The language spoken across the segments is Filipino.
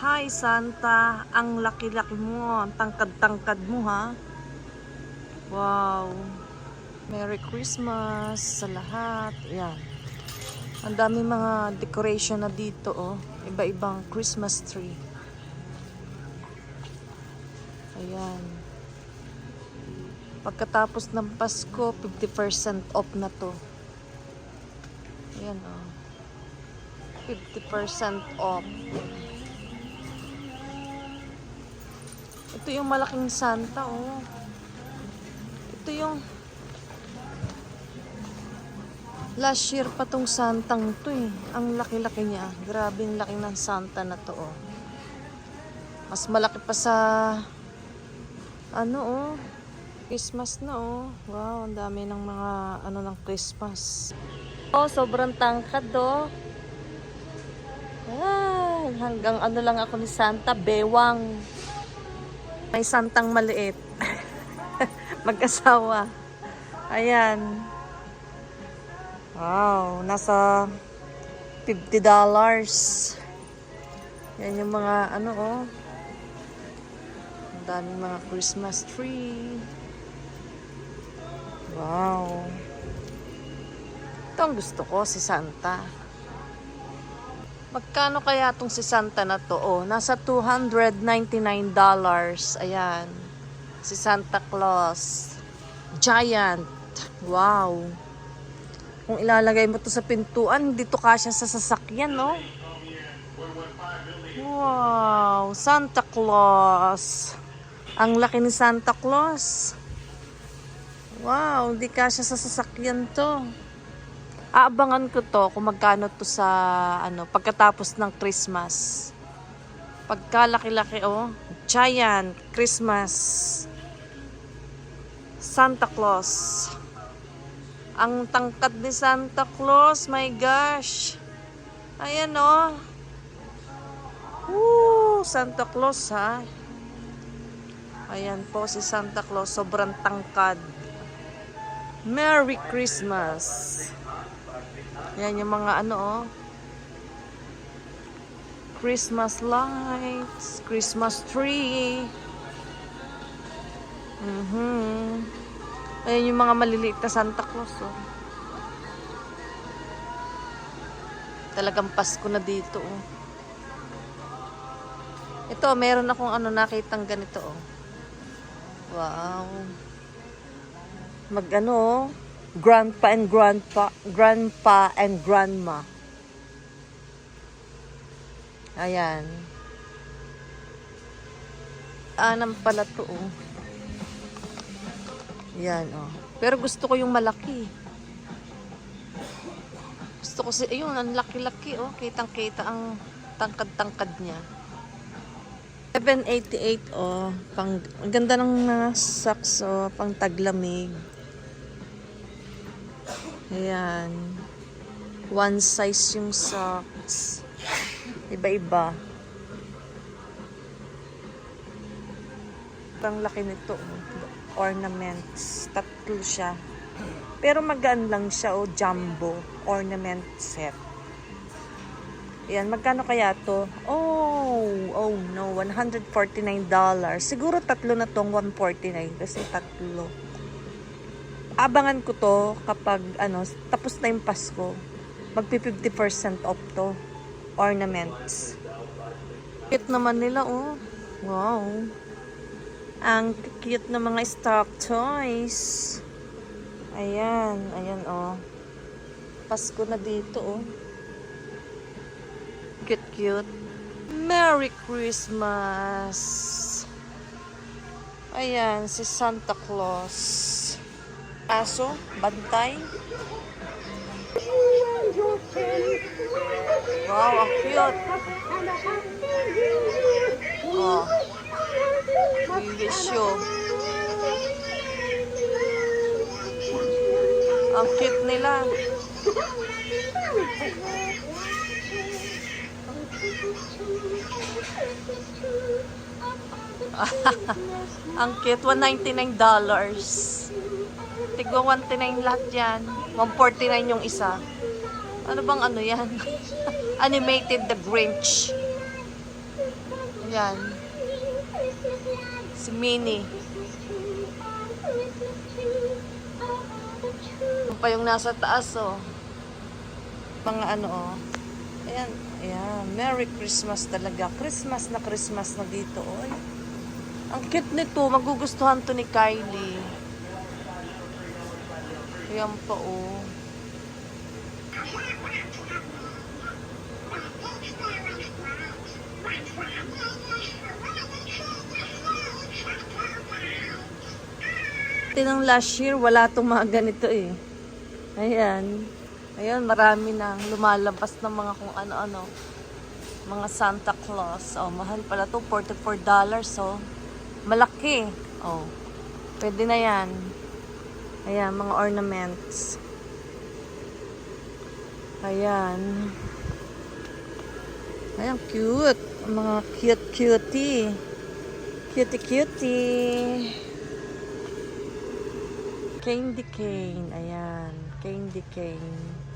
Hi Santa, ang laki-laki mo, ang tangkad-tangkad mo ha. Wow. Merry Christmas sa lahat. Yan. Ang dami mga decoration na dito oh. Iba-ibang Christmas tree. Ayan. Pagkatapos ng Pasko, 50% off na to. Ayan oh. 50% off. Ito yung malaking Santa, oh. Ito yung last year pa tong Santang to eh. Ang laki-laki niya. Grabe ang laki ng Santa na to, oh. Mas malaki pa sa ano, oh. Christmas na, oh. Wow, ang dami ng mga ano ng Christmas. Oh, sobrang tangkad, oh. Ay, hanggang ano lang ako ni Santa, bewang. May santang maliit. Mag-asawa. Ayan. Wow, nasa $50. Yan yung mga ano oh. Ang daming mga Christmas tree. Wow. Ito ang gusto ko, si Santa. Magkano kaya tong si Santa na to? Oh, nasa $299. Ayan. Si Santa Claus. Giant. Wow. Kung ilalagay mo to sa pintuan, hindi to kasya sa sasakyan, no? Wow. Santa Claus. Ang laki ni Santa Claus. Wow, hindi kasya sa sasakyan to. Aabangan ko to kung magkano to sa ano pagkatapos ng Christmas. Pagkalaki-laki oh, giant Christmas. Santa Claus. Ang tangkad ni Santa Claus, my gosh. Ayan oh. Woo, Santa Claus ha. Ayan po si Santa Claus, sobrang tangkad. Merry Christmas. Yan yung mga ano oh. Christmas lights, Christmas tree. Mhm. Ayan yung mga maliliit na Santa Claus oh. Talagang Pasko na dito oh. Ito, meron akong ano nakitang ganito oh. Wow. Mag ano oh grandpa and grandpa, grandpa and grandma. Ayan. Anam pala to, oh. Yan, oh. Pero gusto ko yung malaki. Gusto ko si, ayun, ang laki-laki, oh. Kitang-kita ang tangkad-tangkad niya. 788, oh. Pang, ang ganda ng mga socks, oh. Pang taglamig. Ayan. One size yung socks. Iba-iba. Ang laki nito. oh. Ornaments. Tatlo siya. Pero magaan lang siya o jumbo ornament set. Ayan, magkano kaya to? Oh, oh no, $149. Siguro tatlo na tong 149 kasi tatlo abangan ko to kapag ano, tapos na yung Pasko. Magpi 50% off to. Ornaments. Cute naman nila, oh. Wow. Ang cute na mga stock toys. Ayan, ayan, oh. Pasko na dito, oh. Cute, cute. Merry Christmas! Ayan, si Santa Claus aso, bantay. Wow, ang cute. Oh. We wish you. Ang cute nila. ang cute, $199. Tigwa 199 lahat yan. 149 yung isa. Ano bang ano yan? Animated the Grinch. Yan. Si Minnie. Yung pa yung nasa taas, oh. Mga ano, oh. Ayan, ayan. Merry Christmas talaga. Christmas na Christmas na dito, oh. Ang cute nito. Magugustuhan to ni Kylie. Ayan pa, oh. Tinang last year, wala tong mga ganito eh. Ayan. Ayan, marami na lumalabas ng mga kung ano-ano. Mga Santa Claus. Oh, mahal pala to. $44. So, malaki. Oh, pwede na yan. Ayan, mga ornaments. Ayan. Ayan, cute. Mga cute cutie. Cutie cutie. Candy cane. Ayan. Candy cane.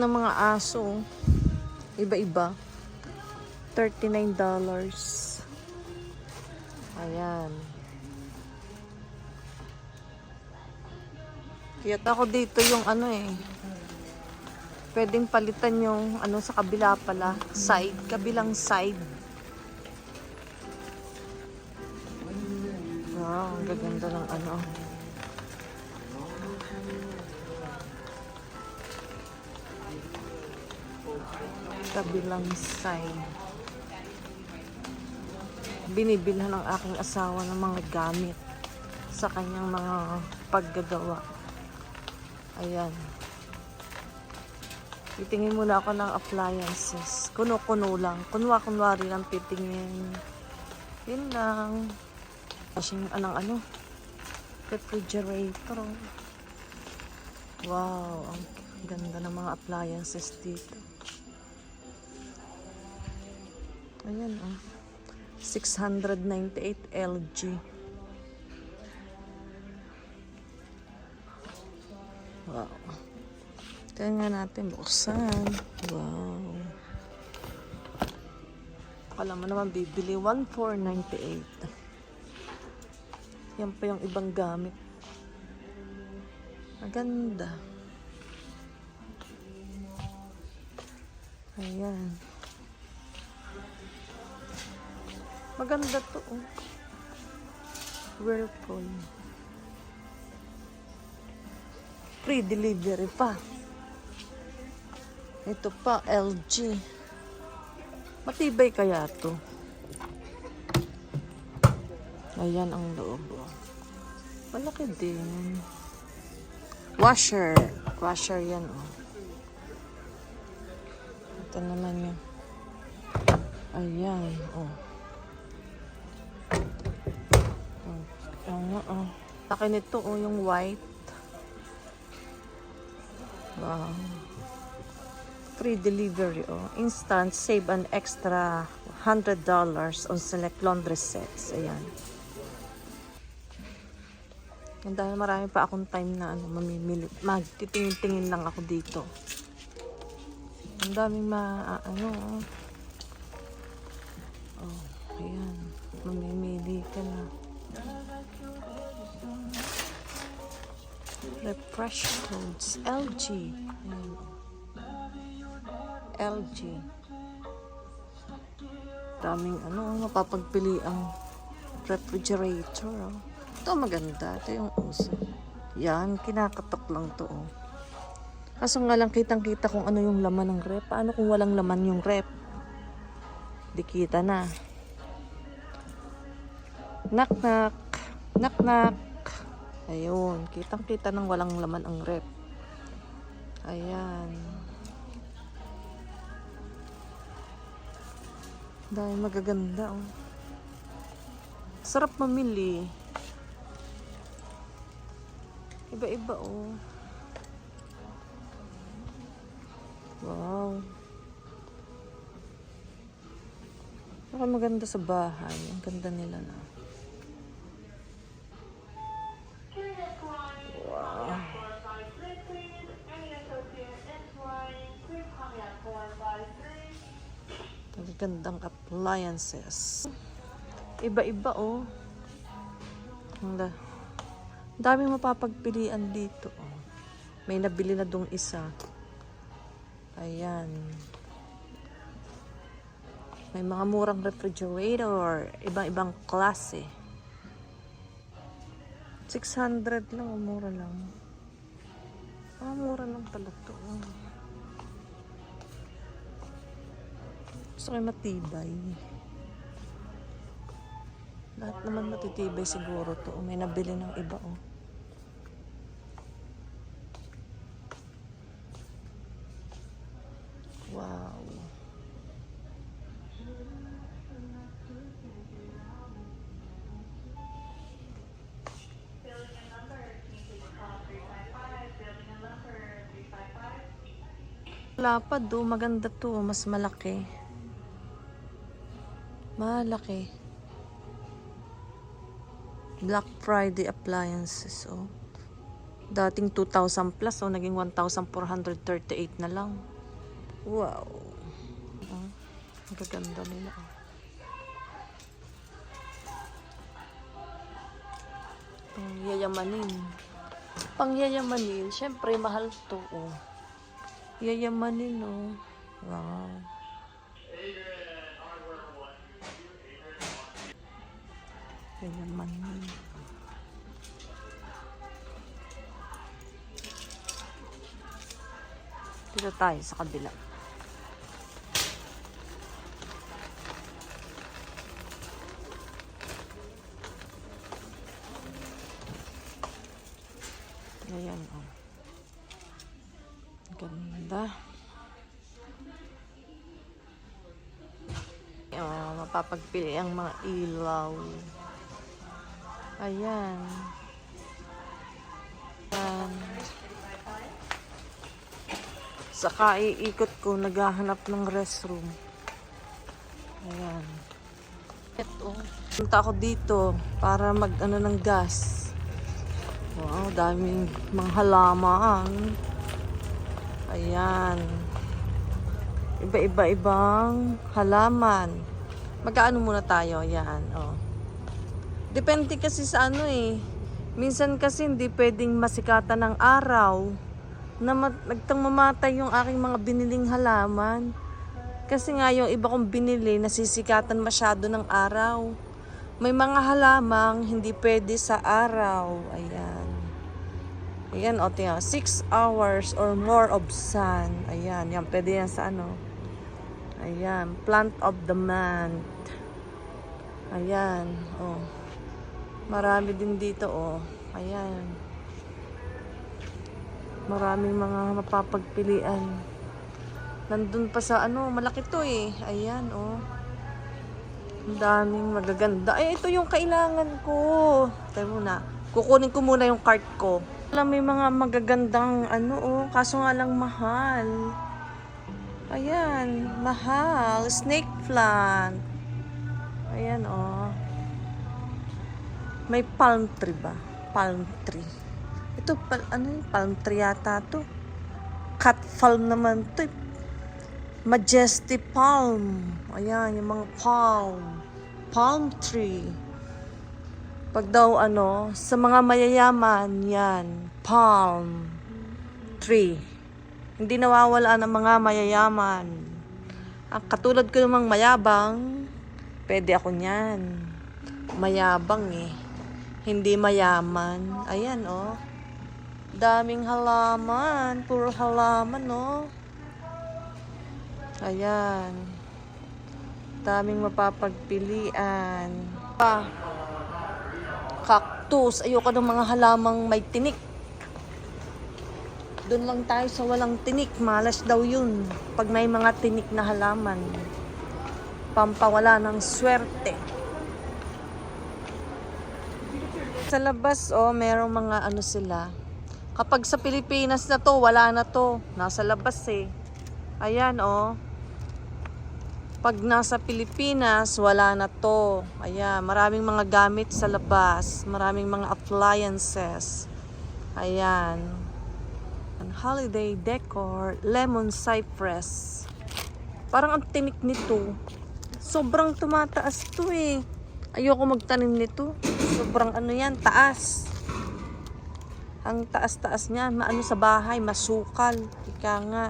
Ng mga aso. Iba-iba. $39. Ayan. Cute ako dito yung ano eh. Pwedeng palitan yung ano sa kabila pala. Side. Kabilang side. Wow, ang gaganda ng ano. Kabilang side. Binibilhan ng aking asawa ng mga gamit sa kanyang mga paggagawa. Ayan. Titingin muna ako ng appliances. Kuno-kuno lang. Kunwa-kunwari lang titingin. Yun lang. Kasing anong ano. Refrigerator. Wow. Ang ganda ng mga appliances dito. Ayan oh. 698 LG. Wow. Kaya nga natin buksan. Wow. Akala mo naman bibili 1,498. Yan pa yung ibang gamit. Maganda. Ayan. Maganda to, oh. Whirlpool. Free delivery pa. Ito pa, LG. Matibay kaya to. Ayan ang loob, oh. Malaki din. Washer. Washer yan, oh. Ito naman yun. Ayan, oh. Oo. Laki nito, oh, yung white. Wow. Free delivery, oh. Instant, save an extra $100 on select laundry sets. Ayan. And dahil marami pa akong time na ano, mamimili. Magtitingin-tingin lang ako dito. Ang daming ma, ah, ano, oh. Oh, ayan. Mamimili ka na. Refresh codes. LG. LG. Daming ano, mapapagpili ang refrigerator. Oh. Ito maganda. Ito yung uso. Yan, kinakatok lang to. Oh. Kaso nga lang kitang-kita kung ano yung laman ng rep. Paano kung walang laman yung rep? Di kita na. Knock knock. Knock knock. Ayun. Kitang kita ng walang laman ang rep. Ayan. Dahil magaganda oh. Sarap mamili. Iba-iba oh. Wow. Baka maganda sa bahay. Ang ganda nila na. Gandang appliances. Iba-iba oh. Ang da- daming mapapagpilian dito. Oh. May nabili na dong isa. Ayan. May mga murang refrigerator. Ibang-ibang klase. 600 lang. Mura lang. Ah, mura lang pala to. oh. Gusto yung matibay. Lahat naman matitibay siguro to. May nabili ng iba oh. Wow. Lapad do, maganda to, mas malaki. Malaki. Black Friday appliances, oh. Dating 2,000 plus, oh, naging 1,438 na lang. Wow. Oh, ang gaganda nila, oh. Pangyayamanin. Pangyayamanin, syempre mahal to, oh. Yayamanin, oh. Wow. Yayamanin. Dito tayo sa kabila. Ayan, oh. Ganda. Oh, mapapagpili ang mga ilaw. Ayan. Ayan. Saka iikot ko, naghahanap ng restroom. Ayan. Ito. Punta ako dito para mag ano ng gas. Wow, daming mga halaman. Ayan. Iba-iba-ibang halaman. Magkaano muna tayo? Ayan, oh. Depende kasi sa ano eh. Minsan kasi hindi pwedeng masikatan ng araw na nagtang mamatay yung aking mga biniling halaman. Kasi nga yung iba kong binili, nasisikatan masyado ng araw. May mga halamang hindi pwede sa araw. Ayan. Ayan, o tingnan. 6 hours or more of sun. Ayan, yan. Pwede yan sa ano. Ayan. Plant of the month. Ayan. Oh. Marami din dito, oh. Ayan. Maraming mga mapapagpilian. Nandun pa sa ano, malaki to eh. Ayan, oh. Ang daming magaganda. Ay, ito yung kailangan ko. Tayo muna. Kukunin ko muna yung cart ko. Alam, may mga magagandang ano, oh. Kaso nga lang mahal. Ayan, mahal. Snake plant. Ayan, oh. May palm tree ba? Palm tree. Ito, pal, ano yung palm tree yata to? Cut palm naman to. eh. Majesty palm. Ayan, yung mga palm. Palm tree. Pag daw ano, sa mga mayayaman, yan, palm tree. Hindi nawawala ng mga mayayaman. Ang katulad ko namang mayabang, pwede ako niyan. Mayabang eh. Hindi mayaman. Ayan oh. Daming halaman. Puro halaman oh. Ayan. Daming mapapagpilian. Pa. Cactus. Ayoko ng mga halamang may tinik. Doon lang tayo sa walang tinik. Malas daw yun. Pag may mga tinik na halaman. Pampawala ng swerte. Sa labas, oh, merong mga ano sila. Kapag sa Pilipinas na to, wala na to. Nasa labas eh. Ayan, oh. Pag nasa Pilipinas, wala na to. Ayan, maraming mga gamit sa labas. Maraming mga appliances. Ayan. An holiday decor, lemon cypress. Parang ang tinik nito. Sobrang tumataas to eh. Ayoko magtanim nito. Sobrang ano yan, taas. Ang taas-taas niya, maano sa bahay, masukal. Ika nga.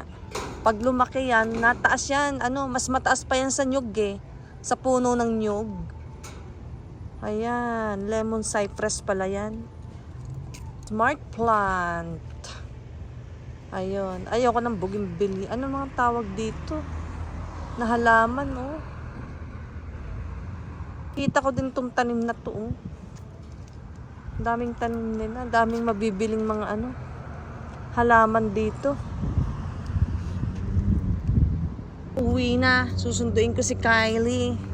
Pag lumaki yan, nataas yan. Ano, mas mataas pa yan sa nyug eh. Sa puno ng nyug. Ayan, lemon cypress pala yan. Smart plant. Ayun. Ayoko ng bougainvillea. Ano mga tawag dito? Na halaman, oh. Kita ko din tong tanim na to, oh. Daming tanim nila. Ang Daming mabibiling mga ano. Halaman dito. Uwi na. Susunduin ko si Kylie.